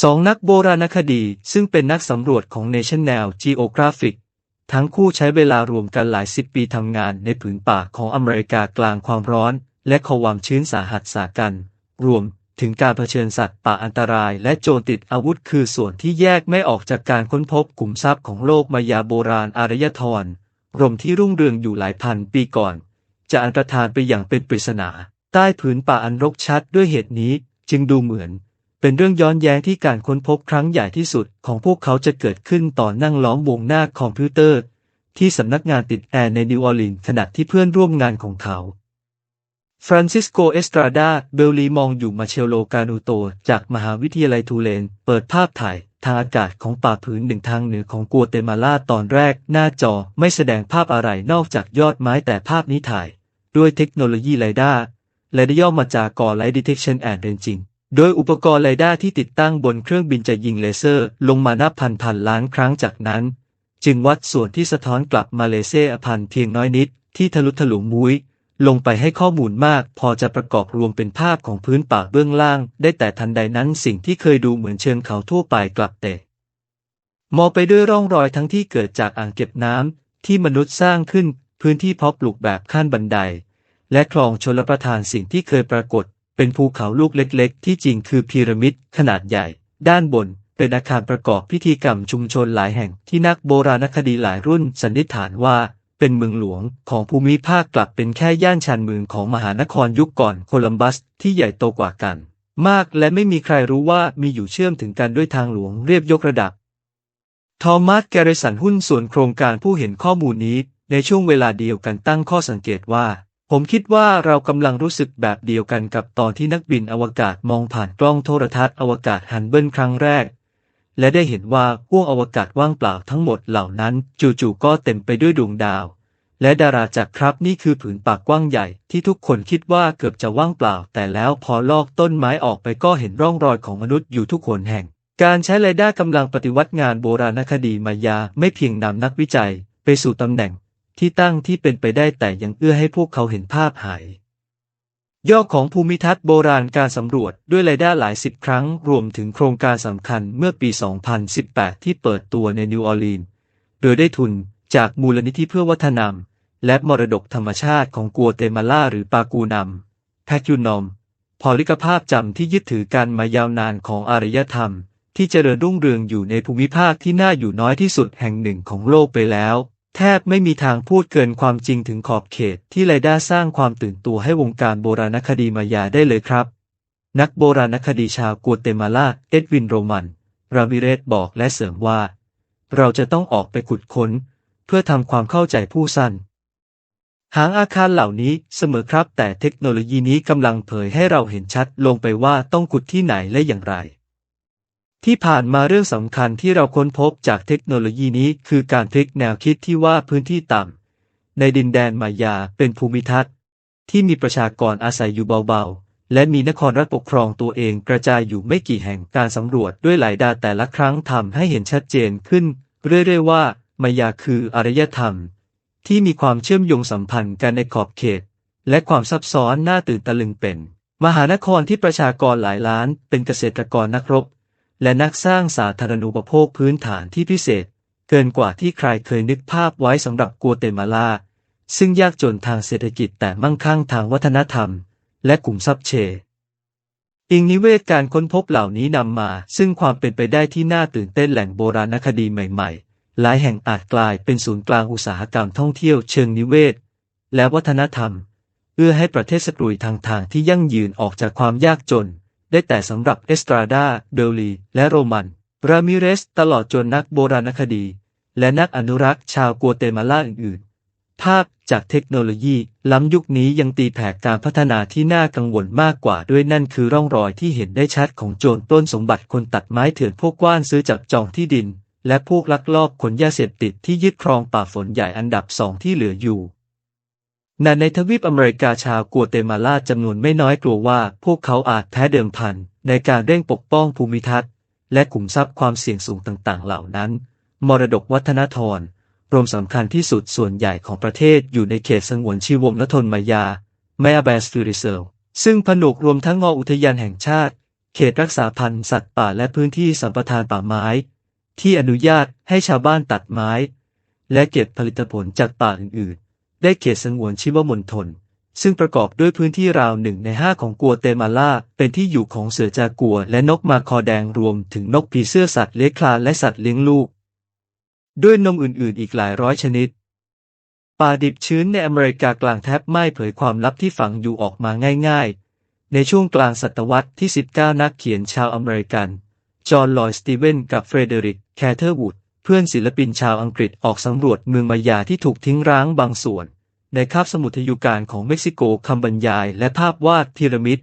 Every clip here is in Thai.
สองนักโบราณคดีซึ่งเป็นนักสำรวจของ National Geographic ทั้งคู่ใช้เวลารวมกันหลายสิบปีทำงานในผืนป่าของอเมริกากลางความร้อน และความชื้นสาหัสสากัน รวมถึงการเผชิญสัตว์ป่าอันตราย และโจรติดอาวุธคือส่วนที่แยกไม่ออกจากการค้นพบกลุ่มทรัพย์ของโลกมายาโบราณอารยธรรมที่รุ่งเรืองอยู่หลายพันปีก่อน จะอันตรธานไปอย่างเป็นปริศนา ใต้ผืนป่าอันรกชัดด้วยเหตุนี้จึงดูเหมือน เป็นเรื่องย้อนแย้งที่การค้นพบครั้งใหญ่ที่สุดของพวกเขาจะเกิดขึ้นต่อนั่งล้อมวงหน้าคอมพิวเตอร์ ที่สำนักงานติดแอร์ในนิวออร์ลีนส์ขณะที่เพื่อนร่วมงานของเขาฟรานซิสโก เอสตราดา เบลลีมองอยู่มาเชลโลกาโนโต จากมหาวิทยาลัยทูเลน เปิดภาพถ่าย ทางอากาศของป่าผืนหนึ่งทางเหนือของกัวเตมาลาตอนแรก หน้าจอไม่แสดงภาพอะไรนอกจากยอดไม้แต่ภาพนี้ถ่าย ด้วยเทคโนโลยีไลด้าและได้ย่อมาจากกอไลท์ detection and ranging โดยอุปกรณ์ไลด้าที่ติดตั้งบนเครื่องบินจะยิงเลเซอร์ลงมานับพันพันล้านครั้งจากนั้น จึงวัดส่วนที่สะท้อนกลับมาเลเซอร์พันเพียงน้อยนิด ที่ทะลุทะลุมุ้ยลงไปให้ข้อมูลมาก พอจะประกอบรวมเป็นภาพของพื้นป่าเบื้องล่าง ได้แต่ทันใดนั้นสิ่งที่เคยดูเหมือนเชิงเขาทั่วไปกลับเตะมองไปด้วยร่องรอยทั้งที่เกิดจากอ่างเก็บน้ำที่มนุษย์สร้างขึ้นพื้นที่เพาะปลูกแบบขั้นบันได และคลองชลประทานสิ่งที่เคยปรากฏ เป็นภูเขาลูกเล็กๆ ที่จริงคือพีระมิดขนาดใหญ่ ด้านบนเป็นอาคารประกอบพิธีกรรมชุมชนหลายแห่งที่นักโบราณคดีหลายรุ่นสันนิษฐานว่า เป็นเมืองหลวงของภูมิภาคกลับเป็นแค่ย่านชานเมืองของมหานครยุคก่อนโคลัมบัสที่ใหญ่โตกว่ากัน มากและไม่มีใครรู้ว่ามีอยู่เชื่อมถึงกันด้วยทางหลวงเรียบยกระดับ ทอมัสแกริสันหุ้นส่วนโครงการผู้เห็นข้อมูลนี้ ในช่วงเวลาเดียวกันตั้งข้อสังเกตว่า ผมคิดว่าเรากำลังรู้สึกแบบเดียวกันกับตอนที่นักบินอวกาศมองผ่านกล้องโทรทัศน์อวกาศฮันเบิลครั้งแรก และได้เห็นว่าห้วงอวกาศว่างเปล่าทั้งหมดเหล่านั้น จู่ๆก็เต็มไปด้วยดวงดาว และดาราจักรครับนี่คือผืนป่ากว้างใหญ่ที่ทุกคนคิดว่าเกือบจะว่างเปล่า แต่แล้วพอลอกต้นไม้ออกไปก็เห็นร่องรอยของมนุษย์อยู่ทุกคนแห่ง การใช้เรดาร์กำลังปฏิวัติงานโบราณคดีมายาไม่เพียงนำนักวิจัยไปสู่ตำแหน่ง ที่ตั้งที่เป็นไปได้แต่ยังเอื้อให้พวกเขาเห็นภาพหาย ย่อของภูมิทัศน์โบราณการสำรวจด้วยเรดาร์หลายสิบครั้ง รวมถึงโครงการสำคัญเมื่อปี 2018 ที่เปิดตัวในนิวออร์ลีนส์โดยได้ทุนจากมูลนิธิเพื่อวัฒนธรรม และมรดกธรรมชาติของกัวเตมาลาหรือปากูนัมแพคยูนอมพอลิกภาพจำที่ยึดถือกันมายาวนานของอารยธรรม ที่เจริญรุ่งเรืองอยู่ในภูมิภาคที่น่าอยู่น้อยที่สุดแห่งหนึ่งของโลกไปแล้ว แทบไม่มีทางพูดเกินความจริงถึงขอบเขตที่ไรด้าสร้างความตื่นตัวให้วงการโบราณคดีมายาได้เลยครับ นักโบราณคดีชาวกัวเตมาลา เอ็ดวินโรมัน รามิเรสบอกและเสริมว่า เราจะต้องออกไปขุดค้น เพื่อทำความเข้าใจผู้สั้น หางอาคารเหล่านี้เสมอครับ แต่เทคโนโลยีนี้กำลังเผยให้เราเห็นชัดลงไปว่าต้องขุดที่ไหนและอย่างไร ที่ผ่านมาเรื่องสำคัญที่เราค้นพบจากเทคโนโลยีนี้คือการพลิกแนวคิดที่ว่าพื้นที่ต่ำ ในดินแดนมายาเป็นภูมิทัศน์ ที่มีประชากรอาศัยอยู่เบาๆ และมีนครรัฐปกครองตัวเองกระจายอยู่ไม่กี่แห่งการสำรวจด้วยหลายดาแต่ละครั้งทำให้เห็นชัดเจนขึ้น เรื่อยๆว่ามายาคืออารยธรรม ที่มีความเชื่อมโยงสัมพันธ์กันในขอบเขต และความซับซ้อนน่าตื่นตะลึงเป็น มหานครที่ประชากรหลายล้านเป็นเกษตรกรนักรบ และนักสร้างสาธารณูปโภคพื้นฐานที่พิเศษ เกินกว่าที่ใครเคยนึกภาพไว้สำหรับกัวเตมาลา ซึ่งยากจนทางเศรษฐกิจแต่มั่งคั่งทางวัฒนธรรม และกลุ่มทรัพย์เช อิงนิเวศการค้นพบเหล่านี้นำมา ซึ่งความเป็นไปได้ที่น่าตื่นเต้นแหล่งโบราณคดีใหม่ๆ หลายแห่งอาจกลายเป็นศูนย์กลางอุตสาหกรรมท่องเที่ยวเชิงนิเวศ และวัฒนธรรม เอื้อให้ประเทศสกรุยทางทางที่ยั่งยืนออกจากความยากจน ได้แต่สำหรับเอสตราดาเบลลี และโรมัน รามิเรส ตลอดจนนักโบราณคดี และนักอนุรักษ์ชาวกัวเตมาลาอื่นๆ ภาพจากเทคโนโลยีล้ำยุคนี้ยังตีแผ่การพัฒนาที่น่ากังวลมากกว่าด้วยนั่นคือร่องรอยที่เห็นได้ชัดของโจรต้นสมบัติคนตัดไม้เถื่อนพวกกว้านซื้อจับจองที่ดิน และพวกลักลอบขนยาเสพติดที่ยึดครองป่าฝนใหญ่อันดับสองที่เหลืออยู่ นาในทวีปอเมริกาชาวกัวเตมาลาจำนวนไม่น้อยกลัวว่าพวกเขาอาจแพ้เดิมพันในการเร่งปกป้องภูมิทัศน์ และขุมทรัพย์ความเสี่ยงสูงต่างๆ เหล่านั้น มรดกวัฒนธรรมรวมสำคัญที่สุดส่วนใหญ่ของประเทศอยู่ในเขตสงวนชีวมและทนมายาแมอาแบสฟิริเซล ซึ่งผนวกรวมทั้งงออุทยานแห่งชาติ เขตรักษาพันธุ์สัตว์ป่าและพื้นที่สัมปทานป่าไม้ ที่อนุญาตให้ชาวบ้านตัดไม้ และเก็บผลิตผลจากป่าอื่นๆ ได้เขตสงวนชีวมณฑลซึ่งประกอบด้วยพื้นที่ราวหนึ่งในห้าของกัวเตมาลา เป็นที่อยู่ของเสือจากัว และนกมาคอแดงรวมถึงนกผีเสื้อสัตว์เลื้อยคลานและสัตว์เลี้ยงลูก ด้วยนมอื่นๆ อีกหลายร้อยชนิด ป่าดิบชื้นในอเมริกากลางแทบไม่เผยความลับที่ฝังอยู่ออกมาง่าย ๆ ในช่วงกลางศตวรรษที่ 19 นักเขียนชาวอเมริกัน จอห์นลอยสตีเวนกับเฟรเดริก แคเทอร์วูด เพื่อนศิลปินชาวอังกฤษออกสำรวจเมืองมายาที่ถูกทิ้งร้างบางส่วน ในคาบสมุทรทยุการของเม็กซิโกคำบรรยายและภาพวาดพีระมิด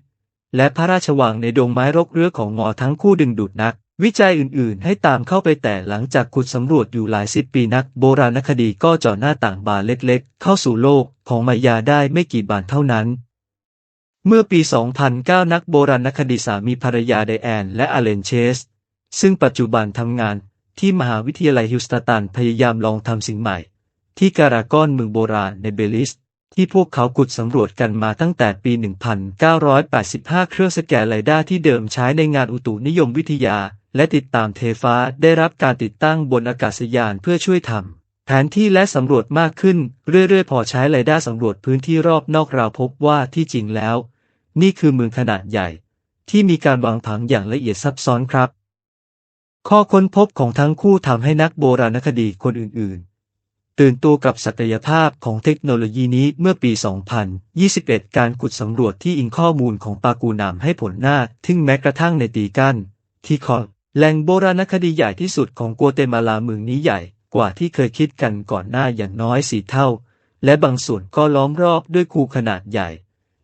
และพระราชวังในดงไม้รกเรื้อของงอทั้งคู่ดึงดูดนัก วิจัยอื่นๆ ให้ตามเข้าไปแต่หลังจากขุดสำรวจอยู่หลายสิบปีนัก โบราณคดีก็เจาะหน้าต่างบานเล็กๆ เข้าสู่โลกของมายาได้ไม่กี่บานเท่านั้นเมื่อปี 2009 นักโบราณคดีสามีภรรยาไดแอน และอเลนเชส ซึ่งปัจจุบันทำงาน ที่มหาวิทยาลัยฮิวสตันพยายามลองทำสิ่งใหม่ ที่การากอนเมืองโบราณในเบลิส ที่พวกเขาขุดสำรวจกันมาตั้งแต่ปี 1985 เครื่องสแกนไรด้าที่เดิมใช้ในงานอุตุนิยมวิทยา และติดตามเทฟ้าได้รับการติดตั้งบนอากาศยานเพื่อช่วยทำแผนที่และสำรวจมากขึ้น เรื่อยๆ พอใช้ไรด้าสำรวจพื้นที่รอบนอกเราพบว่าที่จริงแล้ว นี่คือเมืองขนาดใหญ่ ที่มีการวางผังอย่างละเอียดซับซ้อนครับ ข้อค้นพบของทั้งคู่ทำให้นักโบราณคดีคนอื่นๆ ตื่นตัวกับศักยภาพของเทคโนโลยีนี้เมื่อปี 2021 การขุดสำรวจที่อิงข้อมูลของปากูนามให้ผลหน้าทึ่งแม้กระทั่งในตีกัน ที่คอแหล่งโบราณคดีใหญ่ที่สุดของกัวเตมาลาเมืองนี้ใหญ่กว่าที่เคยคิดกันก่อนหน้าอย่างน้อยสี่เท่า และบางส่วนก็ล้อมรอบด้วยคูขนาดใหญ่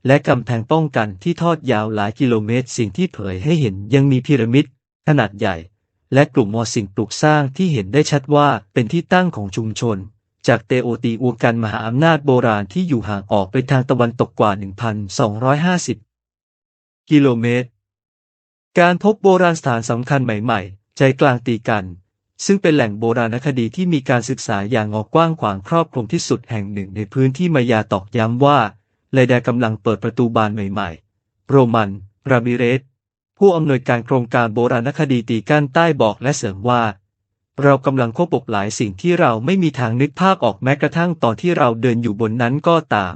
และกำแพงป้องกันที่ทอดยาวหลายกิโลเมตร สิ่งที่เผยให้เห็นยังมีพีระมิดขนาดใหญ่ และกลุ่มมอสิ่งปลูกสร้างที่เห็นได้ชัดว่าเป็นที่ตั้งของชุมชน จากเตโอตีอูกันมหาอำนาจโบราณที่อยู่ห่างออกไปทางตะวันตกกว่า 1,250 กิโลเมตร การพบโบราณสถานสำคัญใหม่ๆ ใจกลางตีกัน ซึ่งเป็นแหล่งโบราณคดีที่มีการศึกษาอย่างงอกว้างขวางครอบคลุมที่สุดแห่งหนึ่งในพื้นที่มายาตอกย้ำว่าเลดากำลังเปิดประตูบานใหม่ๆ โรมัน รามิเรส ผู้อำนวยการโครงการโบราณคดีตีกั้นใต้บอกและเสริมว่า เรากำลังค้นพบหลายสิ่งที่เราไม่มีทางนึกภาพออกแม้กระทั่งตอนที่เราเดินอยู่บนนั้นก็ตาม